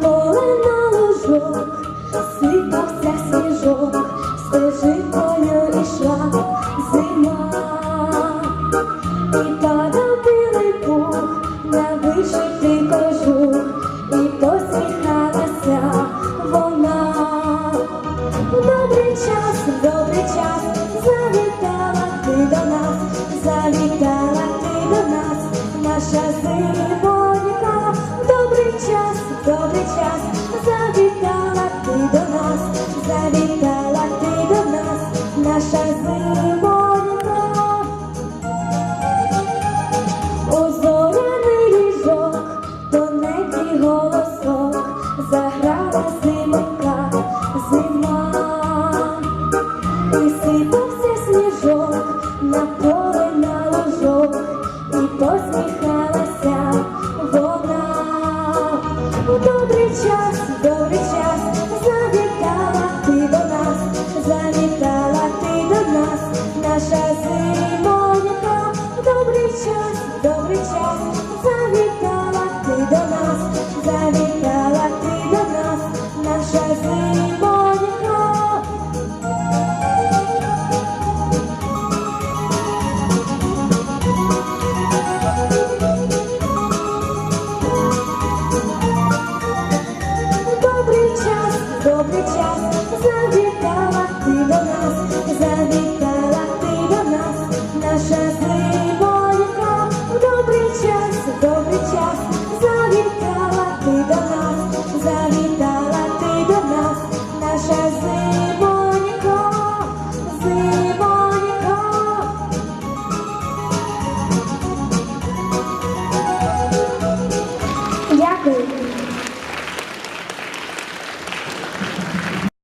поле на лужок, сипався сніжок, стежикою ішла зима, і падав пух на вишитий кожух, і посміхалася вона. Добрий час, добрий час, завітала ти до нас, завітала ти до нас, наша зима. завітала ти до нас, завітала ти до нас, наша зимонька. Озорений ліжок, тоненький голосок, заграла зимонька, зима, висипався сніжок на полі. dobry czas.